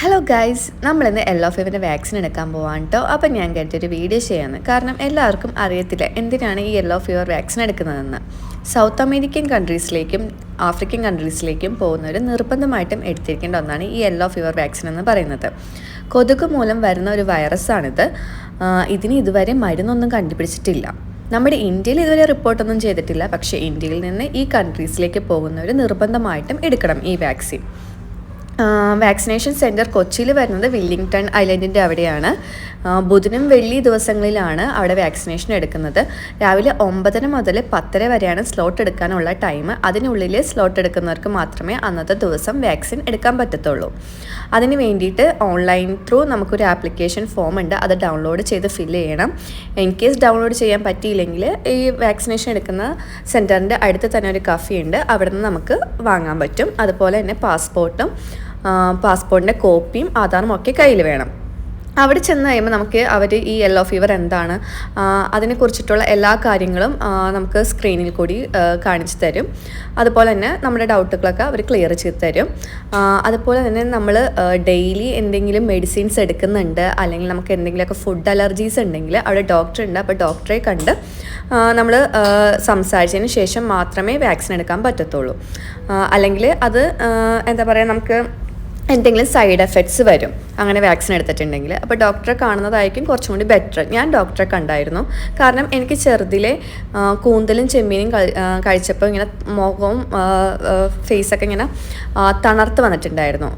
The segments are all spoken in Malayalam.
ഹലോ ഗൈസ് നമ്മളിന്ന് യെല്ലോ ഫീവറിന്റെ വാക്സിൻ എടുക്കാൻ പോവാണ് കേട്ടോ അപ്പം ഞാൻ കരുതിയൊരു വീഡിയോ ചെയ്യാമെന്ന് കാരണം എല്ലാവർക്കും അറിയത്തില്ല എന്തിനാണ് ഈ യെല്ലോ ഫീവർ വാക്സിൻ എടുക്കുന്നതെന്ന്. സൗത്ത് അമേരിക്കൻ കൺട്രീസിലേക്കും ആഫ്രിക്കൻ കൺട്രീസിലേക്കും പോകുന്നവർ നിർബന്ധമായിട്ടും എടുത്തിരിക്കേണ്ട ഒന്നാണ് ഈ യെല്ലോ ഫീവർ വാക്സിൻ എന്ന് പറയുന്നത്. കൊതുക് മൂലം വരുന്ന ഒരു വൈറസാണിത് ഇതിന് ഇതുവരെ മരുന്നൊന്നും കണ്ടുപിടിച്ചിട്ടില്ല. നമ്മുടെ ഇന്ത്യയിൽ ഇതുവരെ റിപ്പോർട്ടൊന്നും ചെയ്തിട്ടില്ല. പക്ഷേ ഇന്ത്യയിൽ നിന്ന് ഈ കൺട്രീസിലേക്ക് പോകുന്നവർ നിർബന്ധമായിട്ടും എടുക്കണം ഈ വാക്സിൻ വാക്സിനേഷൻ സെന്റർ കൊച്ചിയിൽ വരുന്നത് വില്ലിംഗ്ടൺ ഐലൻഡിന്റെ അവിടെയാണ്. ബുധനും വെള്ളി ദിവസങ്ങളിലാണ് അവിടെ വാക്സിനേഷൻ എടുക്കുന്നത്. രാവിലെ ഒമ്പതര മുതൽ പത്തര വരെയാണ് സ്ലോട്ട് എടുക്കാനുള്ള ടൈം അതിനുള്ളിൽ സ്ലോട്ട് എടുക്കുന്നവർക്ക് മാത്രമേ അന്നത്തെ ദിവസം വാക്സിൻ എടുക്കാൻ പറ്റത്തുള്ളൂ. അതിന് വേണ്ടിയിട്ട് ഓൺലൈൻ ത്രൂ നമുക്കൊരു ആപ്ലിക്കേഷൻ ഫോം ഉണ്ട്. അത് ഡൗൺലോഡ് ചെയ്ത് ഫില്ല് ചെയ്യണം. ഇൻ കേസ് ഡൗൺലോഡ് ചെയ്യാൻ പറ്റിയില്ലെങ്കിൽ ഈ വാക്സിനേഷൻ എടുക്കുന്ന സെന്ററിന്റെ അടുത്ത് തന്നെ ഒരു കഫി ഉണ്ട്. അവിടെ നിന്ന് നമുക്ക് വാങ്ങാൻ പറ്റും. അതുപോലെ തന്നെ പാസ്പോർട്ടും പാസ്പോർട്ടിന്റെ കോപ്പിയും ആധാറും ഒക്കെ കയ്യിൽ വേണം. അവിടെ ചെന്ന് കഴിയുമ്പോൾ നമുക്ക് അവർ ഈ യെല്ലോ ഫീവർ എന്താണ് അതിനെക്കുറിച്ചിട്ടുള്ള എല്ലാ കാര്യങ്ങളും നമുക്ക് സ്ക്രീനിൽ കൂടി കാണിച്ചു തരും. അതുപോലെ തന്നെ നമ്മുടെ ഡൗട്ടുകളൊക്കെ അവർ ക്ലിയർ ചെയ്ത് തരും. അതുപോലെ തന്നെ നമ്മൾ ഡെയിലി എന്തെങ്കിലും മെഡിസിൻസ് എടുക്കുന്നുണ്ട് അല്ലെങ്കിൽ നമുക്ക് എന്തെങ്കിലുമൊക്കെ ഫുഡ് അലർജീസ് ഉണ്ടെങ്കിൽ അവിടെ ഡോക്ടർ ഉണ്ട്. അപ്പോൾ ഡോക്ടറെ കണ്ട് നമ്മൾ സംസാരിച്ചതിന് ശേഷം മാത്രമേ വാക്സിൻ എടുക്കാൻ പറ്റത്തുള്ളൂ. അല്ലെങ്കിൽ അത് എന്താ പറയുക നമുക്ക് എന്തെങ്കിലും സൈഡ് എഫക്ട്സ് വരും. അങ്ങനെ വാക്സിൻ എടുത്തിട്ടുണ്ടെങ്കിൽ. അപ്പോൾ ഡോക്ടറെ കാണുന്നതായിരിക്കും കുറച്ചും കൂടി ബെറ്റർ ഞാൻ ഡോക്ടറെ കണ്ടായിരുന്നു. കാരണം എനിക്ക് ചെറുതിലെ കൂന്തലും ചെമ്മീനും കഴിച്ചപ്പോൾ ഇങ്ങനെ മുഖവും ഫേസൊക്കെ ഇങ്ങനെ തണർത്ത് വന്നിട്ടുണ്ടായിരുന്നു.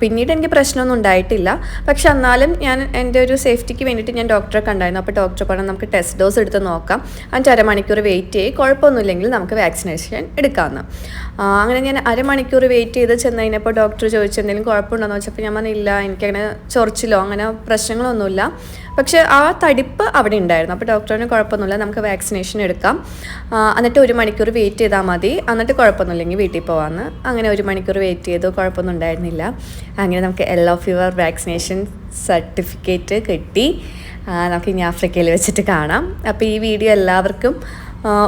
പിന്നീട് എനിക്ക് പ്രശ്നമൊന്നും ഉണ്ടായിട്ടില്ല. പക്ഷെ എന്നാലും ഞാൻ എന്റെ ഒരു സേഫ്റ്റിക്ക് വേണ്ടിയിട്ട് ഞാൻ ഡോക്ടറെ കണ്ടായിരുന്നു. അപ്പോൾ ഡോക്ടർ പറഞ്ഞു നമുക്ക് ടെസ്റ്റ് ഡോസ് എടുത്ത് നോക്കാം. അഞ്ച് അരമണിക്കൂർ വെയിറ്റ് ചെയ്ത് കുഴപ്പമൊന്നുമില്ലെങ്കിൽ നമുക്ക് വാക്സിനേഷൻ എടുക്കാമെന്ന്. അങ്ങനെ ഞാൻ അരമണിക്കൂർ വെയിറ്റ് ചെയ്ത് ചെന്ന് കഴിഞ്ഞപ്പോൾ ഡോക്ടർ ചോദിച്ചു എന്തെങ്കിലും കുഴപ്പമുണ്ടോയെന്ന് വെച്ചപ്പോൾ ഞാൻ പറഞ്ഞില്ല എനിക്കങ്ങനെ ചൊറിച്ചിലോ അങ്ങനെ പ്രശ്നങ്ങളൊന്നുമില്ല. പക്ഷേ ആ തടിപ്പ് അവിടെ ഉണ്ടായിരുന്നു. അപ്പോൾ ഡോക്ടറിന് കുഴപ്പമൊന്നുമില്ല നമുക്ക് വാക്സിനേഷൻ എടുക്കാം. എന്നിട്ട് ഒരു മണിക്കൂർ വെയിറ്റ് ചെയ്താൽ മതി. എന്നിട്ട് കുഴപ്പമൊന്നുമില്ലെങ്കിൽ വീട്ടിൽ പോകാമെന്ന് അങ്ങനെ ഒരു മണിക്കൂർ വെയിറ്റ് ചെയ്തു കുഴപ്പമൊന്നും ഉണ്ടായിരുന്നില്ല. അങ്ങനെ നമുക്ക് യെല്ലോ ഫീവർ വാക്സിനേഷൻ സർട്ടിഫിക്കറ്റ് കിട്ടി. നമുക്ക് ഇനി ആഫ്രിക്കയിൽ വെച്ചിട്ട് കാണാം. അപ്പോൾ ഈ വീഡിയോ എല്ലാവർക്കും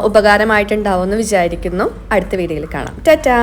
ഉപകാരമായിട്ടുണ്ടാവുമെന്ന് വിചാരിക്കുന്നു. അടുത്ത വീഡിയോയിൽ കാണാം. ടാറ്റാ!